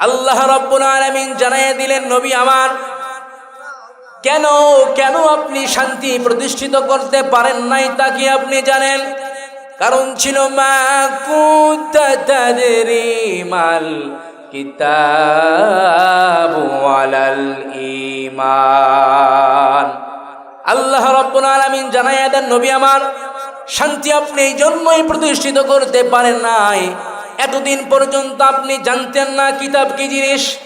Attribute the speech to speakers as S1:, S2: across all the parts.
S1: আল্লাহ রব্বুল আলামিন জানাইয়া দিলেন, নবী আমার, কেন কেন আপনি শান্তি প্রতিষ্ঠিত করতে পারেন নাই তা কি আপনি জানেন? কারণ ছিল মা মাল কিতাবু আলাল ঈমান। আল্লাহ রাব্বুল আলামিন জানাইয়া দেন, নবী আমার, শান্তি আপনি এই জন্যই প্রতিষ্ঠিত করতে পারেন নাই এতদিন পর্যন্ত আপনি জানতেন না কিতাব কি জিনিস,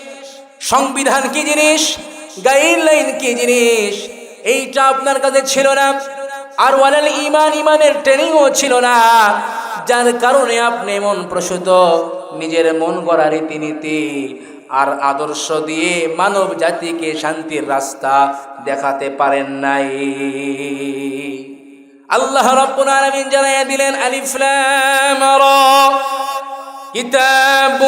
S1: সংবিধান কি জিনিস গাইডলাইন কি জিনিস। এইটা আপনার কাছে ছিল না। আর ওয়ালাল ইমান ইমানের ট্রেনিংও ছিল না। যার কারণে আপনি মন প্রসূত, নিজের মন গড়া রীতিনীতি আর আদর্শ দিয়ে মানব জাতিকে শান্তির রাস্তা দেখাতে পারেন নাই। আল্লাহ রাব্বুল আলামিন জানাইয়া দিলেন, আলিফ লাম রা। كتاب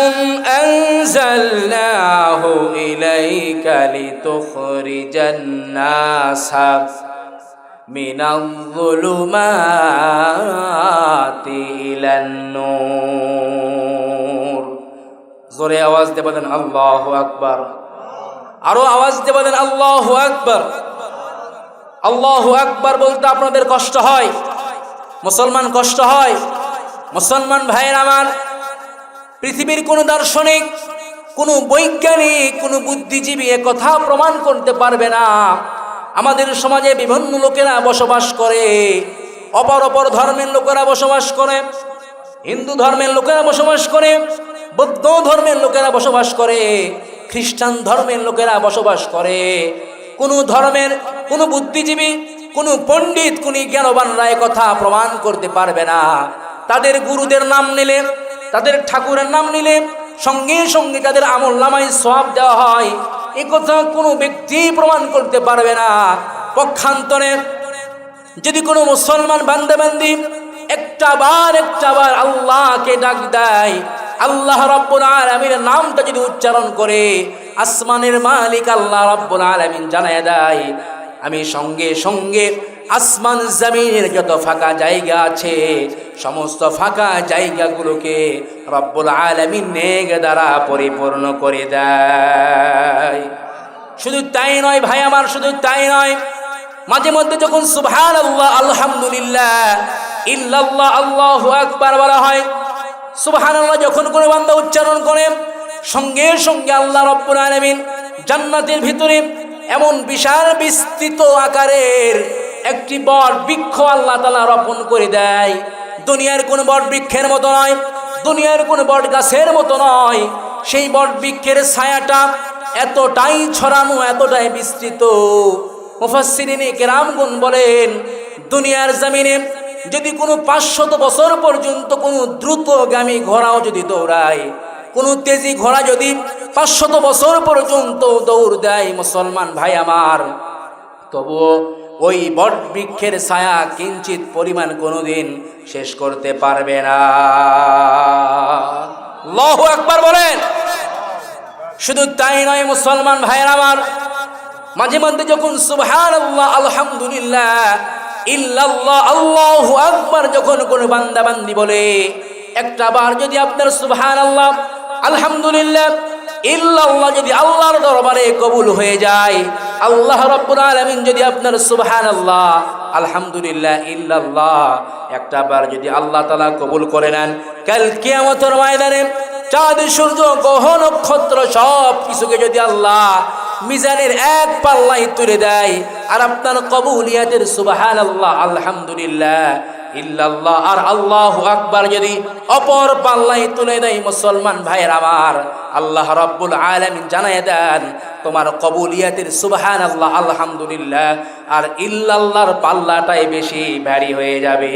S1: أنزلناه إليك لتخرج الناس من الظلمات إلى النور জোরে আওয়াজ দেবেন আল্লাহ আকবার আরো আওয়াজ দেবেন আল্লাহ আকবার আল্লাহ আকবার বলতে আপনাদের কষ্ট হয় মুসলমান কষ্ট হয় মুসলমান ভাইয়ের আমার পৃথিবীর কোনো দার্শনিক, কোনো বৈজ্ঞানিক, কোনো বুদ্ধিজীবী কথা প্রমাণ করতে পারবে না। আমাদের সমাজে বিভিন্ন লোকেরা বসবাস করে, অপর অপর ধর্মের লোকেরা বসবাস করে, হিন্দু ধর্মের লোকেরা বসবাস করে, বৌদ্ধ ধর্মের লোকেরা বসবাস করে, খ্রিস্টান ধর্মের লোকেরা বসবাস করে। কোনো ধর্মের, কোনো বুদ্ধিজীবী, কোনো পণ্ডিত, কোন জ্ঞানবানরা কথা প্রমাণ করতে পারবে না। তাদের গুরুদের নাম নিলে তাদের ঠাকুরের নাম নিলে সঙ্গে সঙ্গে তাদের আমল নামায় সব দেওয়া হয়। এ কথা কোনো ব্যক্তি প্রমাণ করতে পারবে না। পক্ষান্তরে যদি কোনো মুসলমান বান্দে বান্দি একটা বার একটা বার আল্লাহকে ডাক দেয়, আল্লাহ রব্বুল আলমীর নামটা যদি উচ্চারণ করে, আসমানের মালিক আল্লাহ রব্বুল আলমিন জানায় দেয়, আমি সঙ্গে সঙ্গে আসমান জমিনের যত ফাঁকা জায়গা আছে, সমস্ত ফাঁকা জায়গাগুলোকে রব্বুল আলমিন নেগ দ্বারা পরিপূর্ণ করে দেয়। শুধু তাই নয় ভাই আমার, শুধু তাই নয়। মাঝে মধ্যে যখন সুবহান আল্লাহ আলহামদুলিল্লাহ, ইল্লাল্লাহ, আল্লাহু আকবার বলা হয় সুবহান আল্লাহ যখন কোনো বান্ধব উচ্চারণ করে, সঙ্গে সঙ্গে আল্লাহ রব্বুল আলমিন জান্নাতের ভিতরে এমন বিশাল বিস্তৃত আকারের একটি বট বৃক্ষ আল্লাহ তালা রোপণ করে দেয়। দুনিয়ার কোনো বট বৃক্ষের মতো নয়, দুনিয়ার কোনো বট গাছের মতো নয়। সেই বট বৃক্ষের ছায়াটা এতটাই ছড়ানো, এতটাই বিস্তৃত। মুফাসসিরিনে কেরামগুন বলেন, দুনিয়ার জমিনে যদি কোনো পাঁচশত বছর পর্যন্ত কোনো দ্রুতগামী ঘোড়াও যদি দৌড়ায়, কোনো তেজি ঘোড়া যদি পাঁচশত বছর পর্যন্ত দৌড় দেয়, মুসলমান ভাই আমার, তবুও ওই বট বৃক্ষের ছায়া কিঞ্চিত পরিমাণ কোনোদিন শেষ করতে পারবে না। লহ একবার বলেন। শুধু তাই নয়, মুসলমান ভাইয়ের আমার, মাঝে মধ্যে যখন সুবহান আল্লাহ আলহামদুলিল্লাহ, ইল্লাল্লাহ, আল্লাহু আকবার যখন কোনো বান্দা বান্দি বলে, একটা বার যদি আপনার সুবহান আল্লাহ আলহামদুলিল্লাহ ইল্লাল্লাহ যদি আল্লাহর দরবারে কবুল হয়ে যায়, আল্লাহ রাব্বুল আলামিন যদি আপনার সুবহান আল্লাহ আলহামদুলিল্লাহ, ইল্লাল্লাহ একটা বার যদি আল্লাহ তাআলা কবুল করে নেন, কাল কিয়ামতের ময়দানে চাঁদ, সূর্য গ্রহ নক্ষত্র সব কিছুকে যদি আল্লাহ মিজানের এক পাল্লাই তুলে দেয়, আর আপনার কবুলিয়াতের সুবাহান আল্লাহ আলহামদুলিল্লাহ ইল্লাল্লাহ, আর আল্লাহ আকবার যদি অপর পাল্লাই তুলে দেয় মুসলমান ভাইয়ের আমার, আল্লাহ রব্বুল আলমিন জানাই দেন, তোমার কবুলিয়াতের সুবাহান আল্লাহ আলহামদুলিল্লাহ, আর ইল্লাল্লাহর পাল্লাটাই বেশি ভারী হয়ে যাবে।